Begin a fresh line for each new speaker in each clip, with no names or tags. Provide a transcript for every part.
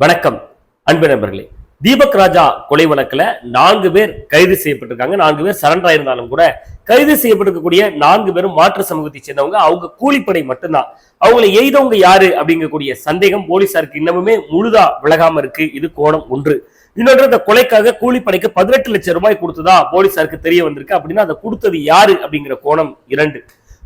வணக்கம் அன்பு நண்பர்களே. தீபக் ராஜா கொலை வழக்குல நான்கு பேர் கைது செய்யப்பட்டிருக்காங்க. நான்கு பேர் சரண்டர் ஆயிருந்தாலும் கூட கைது செய்யப்பட்டிருக்கக்கூடிய நான்கு பேரும் மாற்று சமூகத்தை சேர்ந்தவங்க. அவங்க கூலிப்படை மட்டும்தான். அவங்களை எய்தவங்க யாரு அப்படிங்கக்கூடிய சந்தேகம் போலீசாருக்கு இன்னமுமே முழுதா விலகாம இருக்கு. இது கோணம் ஒன்று. இன்னொன்று இந்த கொலைக்காக கூலிப்படைக்கு பதினெட்டு லட்சம் ரூபாய் கொடுத்ததா போலீசாருக்கு தெரிய வந்திருக்கு. அப்படின்னா அதை கொடுத்தது யாரு அப்படிங்கிற கோணம் இரண்டு.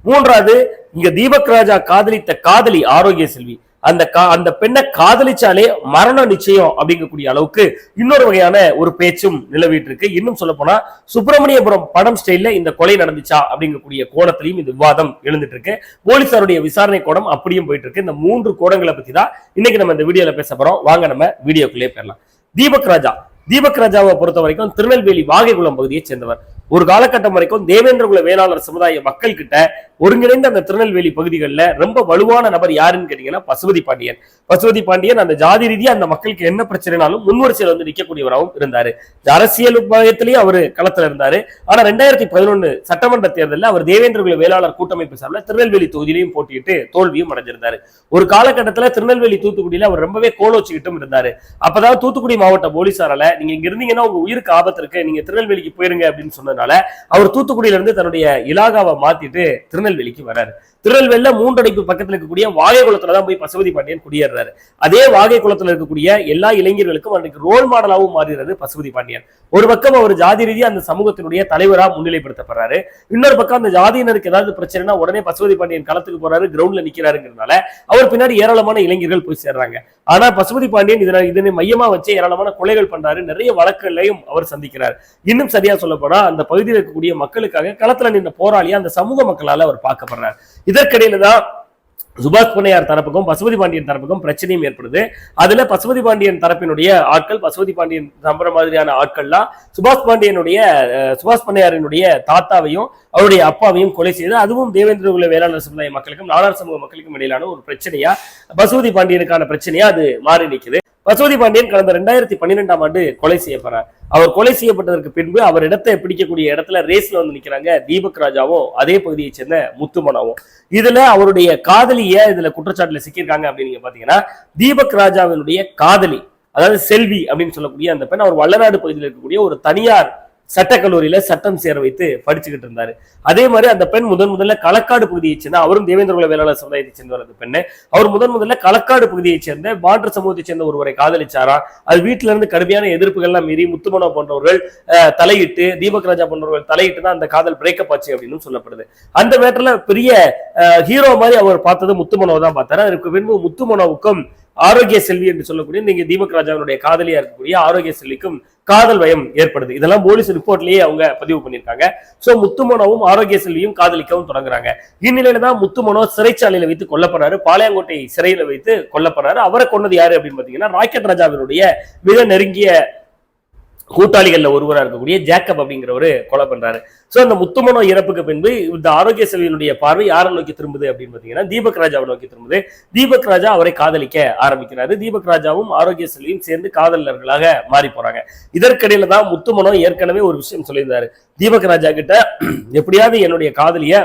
மூன்றாவது இங்க தீபக் ராஜா காதலித்த காதலி ஆரோக்கிய செல்வி. அந்த கா- அந்த பெண்ணை காதலிச்சாலே மரணம் நிச்சயம் அப்படிங்கக்கூடிய அளவுக்கு இன்னொரு வகையான ஒரு பேச்சும் நிலவிட்டு இருக்கு இன்னும் சொல்ல போனா சுப்பிரமணியபுரம் படம் ஸ்டைல்ல இந்த கொலை நடந்துச்சா அப்படிங்கக்கூடிய கோணத்திலையும் இந்த விவாதம் எழுந்துட்டு இருக்கு போலீசாருடைய விசாரணை கோணம் அப்படியும் போயிட்டு இருக்கு இந்த மூன்று கோணங்களை பத்தி தான் இன்னைக்கு நம்ம இந்த வீடியோல பேச போறோம். வாங்க நம்ம வீடியோக்குள்ளே போயிடலாம். தீபக் ராஜா. தீபக் ராஜாவை பொறுத்த வரைக்கும் திருநெல்வேலி வாகைக்குளம் பகுதியை சேர்ந்தவர். ஒரு காலகட்டம் வரைக்கும் தேவேந்திரகுல வேளாளர் சமுதாய மக்கள் கிட்ட ஒருங்கிணைந்த அந்த திருநெல்வேலி பகுதிகளில் ரொம்ப வலுவான நபர் யாருன்னு கேட்டீங்கன்னா பசுபதி பாண்டியன். பசுபதி பாண்டியன் அந்த ஜாதி ரீதியா அந்த மக்களுக்கு என்ன பிரச்சனைனாலும் முன்வரிசையில் வந்து நிற்கக்கூடியவராகவும் இருந்தாரு. அரசியல் உபாயத்திலேயே அவர் களத்துல இருந்தாரு. ஆனா ரெண்டாயிரத்தி பதினொன்னு சட்டமன்ற தேர்தலில் அவர் தேவேந்திரகுல வேளாளர் கூட்டமைப்பு சார்பில் திருநெல்வேலி தொகுதியிலையும் போட்டியிட்டு தோல்வியும் அடைஞ்சிருந்தாரு. ஒரு காலகட்டத்தில் திருநெல்வேலி தூத்துக்குடியில அவர் ரொம்பவே கோலோச்சிக்கிட்டும் இருந்தாரு. அப்பதான் தூத்துக்குடி மாவட்ட போலீசாரால நீங்க இங்க இருந்தீங்கன்னா உங்க உயிருக்கு ஆபத்து இருக்கு நீங்க திருநெல்வேலிக்கு போயிருங்க அப்படின்னு சொன்னதுனால அவர் தூத்துக்குடியில இருந்து தன்னுடைய இலாகாவை மாத்திட்டு திருநெல்வேலிக்கு வர்றாரு. திருநெல்வேலியில மூன்றடைப்பு பக்கத்தில் இருக்கக்கூடிய வாகைக்குளத்துல தான் போய் பசுபதி பாண்டியன் குடியேறாரு அதே வாகை குளத்துல இருக்கக்கூடிய எல்லா இளைஞர்களுக்கும் அன்றைக்கு ரோல் மாடலாகவும் மாறுகிறது பசுபதி பாண்டியன். ஒரு பக்கம் அவர் ஜாதி ரீதியாக அந்த சமூகத்தினுடைய தலைவராக முன்னிலைப்படுத்தப்படுறாரு. இன்னொரு பக்கம் அந்த ஜாதியினருக்கு ஏதாவது பிரச்சனைனா உடனே பசுபதி பாண்டியன் களத்துக்கு போறாரு கிரவுண்ட்ல நிக்கிறாருங்கிறதுனால அவர் பின்னாடி ஏராளமான இளைஞர்கள் போய் சேர்றாங்க. ஆனா பசுபதி பாண்டியன் இதனால் இதனை மையமா வச்சு ஏராளமான கொலைகள் பண்றாரு. நிறைய வழக்குகளையும் அவர் சந்திக்கிறார். இன்னும் சரியா சொல்ல போனா அந்த பகுதியில் இருக்கக்கூடிய மக்களுக்காக களத்துல நின்ற போராளியா அந்த சமூக மக்களால அவர் பார்க்கப்படுறார். இதற்கிடையில தான் சுபாஷ் பொன்னையார் தரப்புக்கும் பசுபதி பாண்டியன் தரப்புக்கும் பிரச்சனையும் ஏற்படுது. அதுல பசுபதி பாண்டியன் தரப்பினுடைய ஆட்கள் பசுபதி பாண்டியன் நம்புற மாதிரியான ஆட்கள்லாம் சுபாஷ் பாண்டியனுடைய சுபாஷ் பொன்னையாரினுடைய தாத்தாவையும் அவருடைய அப்பாவையும் கொலை செய்து அதுவும் தேவேந்திர குல வேளாண் சமுதாய மக்களுக்கும் நாடார் சமூக மக்களுக்கும் இடையிலான ஒரு பிரச்சனையா பசுபதி பாண்டியனுக்கான பிரச்சனையா அது மாறி நிற்குது பசுபதி பாண்டியன் கடந்த ரெண்டாயிரத்தி பன்னிரெண்டாம் ஆண்டு கொலை செய்யப்படுறார். அவர் கொலை செய்யப்பட்டதற்கு பின்பு அவர் இடத்தை பிடிக்கக்கூடிய இடத்துல ரேஸ்ல வந்து நிக்கிறாங்க தீபக் ராஜாவும் அதே பகுதியை சேர்ந்த முத்துமனாவும். இதுல அவருடைய காதலிய இதுல குற்றச்சாட்டுல சிக்கியிருக்காங்க அப்படின்னு நீங்க பாத்தீங்கன்னா தீபக் ராஜாவினுடைய காதலி அதாவது செல்வி அப்படின்னு சொல்லக்கூடிய அந்த பெண் அவர் வல்லநாடு பகுதியில் இருக்கக்கூடிய ஒரு தனியார் சட்டக்கல்லூரியில சட்டம் சேர வைத்து படிச்சுக்கிட்டு இருந்தாரு. அதே மாதிரி அந்த பெண் முதன் முதல்ல களக்காடு பகுதியை சேர்ந்த அவரும் தேவேந்திரகுல வேளாளர் சமுதாயத்தை சேர்ந்தவர் அந்த பெண்ணு. அவர் முதன் முதல்ல களக்காடு பகுதியை சேர்ந்த மாற்று சமூகத்தை சேர்ந்த ஒருவரை காதலிச்சாரா? அது வீட்டுல இருந்து கடுமையான எதிர்ப்புகள்லாம் மீறி முத்துமனோ போன்றவர்கள் அஹ், தலையிட்டு தீபக் ராஜா போன்றவர்கள் தலையிட்டு தான் அந்த காதல் பிரேக்கப் ஆச்சு அப்படின்னு சொல்லப்படுது. அந்த மேட்டர்ல பெரிய ஹீரோ மாதிரி அவர் பார்த்தது முத்துமனோ தான் பார்த்தாரு. அதற்கு பின்பு முத்துமனோவுக்கும் ஆரோக்கிய செல்வி என்று சொல்லக்கூடிய நீங்க தீபக் ராஜாவினுடைய காதலியா இருக்கக்கூடிய ஆரோக்கிய செல்விக்கும் காதல் பயம் ஏற்படுது. இதெல்லாம் போலீஸ் ரிப்போர்ட்லயே அவங்க பதிவு பண்ணியிருக்காங்க. சோ முத்துமனோவும் ஆரோக்கிய செல்வியும் காதலிக்கவும் தொடங்குறாங்க. இந்நிலையில தான் முத்துமனோ சிறைச்சாலையில வைத்து கொல்லப்படுறாரு. பாளையங்கோட்டை சிறையில வைத்து கொல்லப்படுறாரு. அவரை கொன்னது யாரு அப்படின்னு பாத்தீங்கன்னா ராக்கெட் ராஜாவினுடைய மிக நெருங்கிய கூட்டாளிகள்ல ஒருவராக இருக்கக்கூடிய ஜேக்கப் அப்படிங்கிறவரு கொலை பண்றாரு. ஸோ அந்த முத்துமனோ இறப்புக்கு பின்பு இந்த ஆரோக்கிய செல்வியினுடைய பார்வை யாரை நோக்கி திரும்புது அப்படின்னு பார்த்தீங்கன்னா தீபக் ராஜாவை நோக்கி திரும்புது. தீபக் ராஜா அவரை காதலிக்க ஆரம்பிக்கிறாரு. தீபக் ராஜாவும் ஆரோக்கிய செல்வியும் சேர்ந்து காதலர்களாக மாறி போறாங்க. இதற்கிடையில தான் முத்துமனோ ஏற்கனவே ஒரு விஷயம் சொல்லியிருந்தாரு. தீபக் ராஜா கிட்ட எப்படியாவது என்னுடைய காதலிய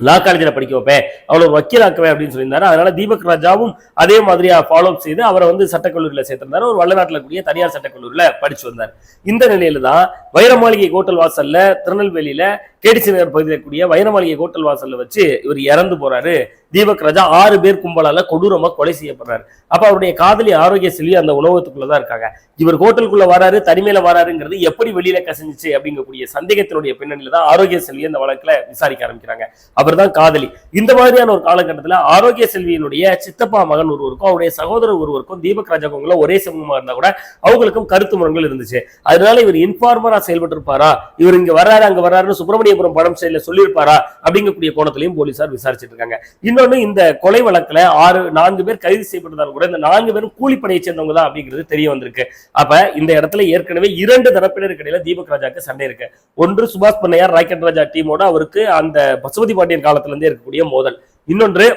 லா காலேஜில் படிக்க வைப்பேன் அவளை ஒரு வக்கீலாக்குவேன் அப்படின்னு சொல்லியிருந்தாரு. அதனால தீபக் ராஜாவும் அதே மாதிரியா ஃபாலோ அப் செய்து அவரை வந்து சட்டக்கல்லூரியில சேர்த்திருந்தாரு. ஒரு வள்ளநாட்டில் கூடிய தனியார் சட்டக்கல்லூரியில படிச்சு வந்தார். இந்த நிலையில தான் வைரமாளிகை கோட்டல் வாசல்ல திருநெல்வேலியில கேடிசி நகர் பகுதியில் கூடிய வைரமாளிகை ஹோட்டல் வாசல்ல வச்சு இவர் இறந்து போறாரு. தீபக் ராஜா ஆறு பேர் கும்பலால கொடூரமா கொலை செய்யப்படுறாரு. அப்ப அவருடைய காதலி ஆரோக்கிய செல்வி அந்த உணவகத்துக்குள்ளதான் இருக்காங்க. இவர் ஹோட்டலுக்குள்ள வராரு தனிமையில வராருங்கிறது எப்படி வெளியில கசிஞ்சிச்சு அப்படிங்கக்கூடிய சந்தேகத்தினுடைய பின்னணியில தான் ஆரோக்கிய செல்வி அந்த வழக்குல விசாரிக்க ஆரம்பிக்கிறாங்க. அவர் தான் காதலி. இந்த மாதிரியான ஒரு காலகட்டத்துல ஆரோக்கிய செல்வியினுடைய சித்தப்பா மகன் ஒருவருக்கும் அவருடைய சகோதரர் ஒருவருக்கும் தீபக் ராஜாக்கும் ஒரே சமூகமா இருந்தா கூட அவங்களுக்கும் கருத்து முரண்கள் இருந்துச்சு. அதனால இவர் இன்ஃபார்மரா செயல்பட்டு இருப்பாரா இவர் இங்க வர்றாரு அங்க வர்றாருன்னு சுப்பிரமணியபுரம் படம் சைடில் சொல்லியிருப்பாரா அப்படிங்கக்கூடிய கோணத்திலையும் போலீசார் விசாரிச்சுட்டு இருக்காங்க. இன்னொன்று இந்த கொலை வழக்கில் ஆறு நான்கு பேர் கைது செய்யப்பட்டதாலும் கூட இந்த நான்கு பேரும் கூலிப்படையை சேர்ந்தவங்க தான் அப்படிங்கிறது தெரிய வந்திருக்கு. அப்ப இந்த இடத்துல ஏற்கனவே இரண்டு தரப்பினருக்கு இடையில தீபக் ராஜாக்கு சண்டை இருக்கு. ஒன்று சுபாஷ் பண்ணையார் ராக்கெட் ராஜா டீமோட அவருக்கு அந்த பசுபதி பாண்டியன் காலத்துல இருந்தே இருக்கக்கூடிய மோதல். இன்னொன்று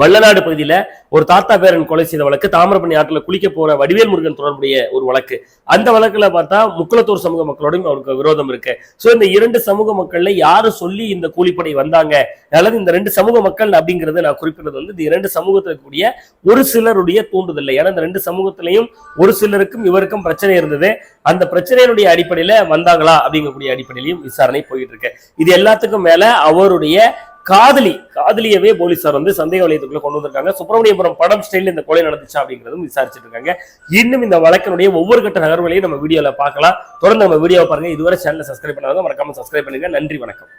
வள்ளநாடு பகுதியில ஒரு தாத்தா பேரன் கொலை செய்த வழக்கு தாமிரபரணி ஆற்றுல குளிக்க போற வடிவேல் முருகன் தொடர்புடைய ஒரு வழக்கு. அந்த வழக்குல பார்த்தா முக்குளத்தூர் சமூக மக்களோடும் அவருக்கு விரோதம் இருக்கு. சோ இந்த இரண்டு சமூக மக்கள்ல யாரு சொல்லி இந்த கூலிப்படை வந்தாங்க? அல்லது இந்த ரெண்டு சமூக மக்கள் அப்படிங்கறது நான் குறிப்பிடுறது வந்து இந்த இரண்டு சமூகத்தில் இருக்கக்கூடிய ஒரு சிலருடைய தூண்டுதல். ஏன்னா இந்த ரெண்டு சமூகத்திலையும் ஒரு சிலருக்கும் இவருக்கும் பிரச்சனை இருந்தது. அந்த பிரச்சனையினுடைய அடிப்படையில வந்தாங்களா அப்படிங்கக்கூடிய அடிப்படையிலையும் விசாரணை போயிட்டு இருக்கு. இது எல்லாத்துக்கும் மேல அவருடைய காதலி காதலியவே போலீசார் வந்து சந்தேக வலயத்துக்குள்ள கொண்டு வந்திருக்காங்க. சுப்பிரமணியபுரம் படம் ஸ்டைல் இந்த கொலை நடந்துச்சா அப்படிங்கிறதும் விசாரிச்சுட்டு இருக்காங்க இன்னும் இந்த வழக்கினுடைய ஒவ்வொரு கட்ட நகர்வுகளையும் நம்ம வீடியோல பார்க்கலாம். தொடர்ந்து நம்ம வீடியோவை பாருங்க. இதுவரை சேனலை சப்ஸ்கிரைப் பண்ணாங்க மறக்காம சப்ஸ்கிரைப் பண்ணுங்க. நன்றி வணக்கம்.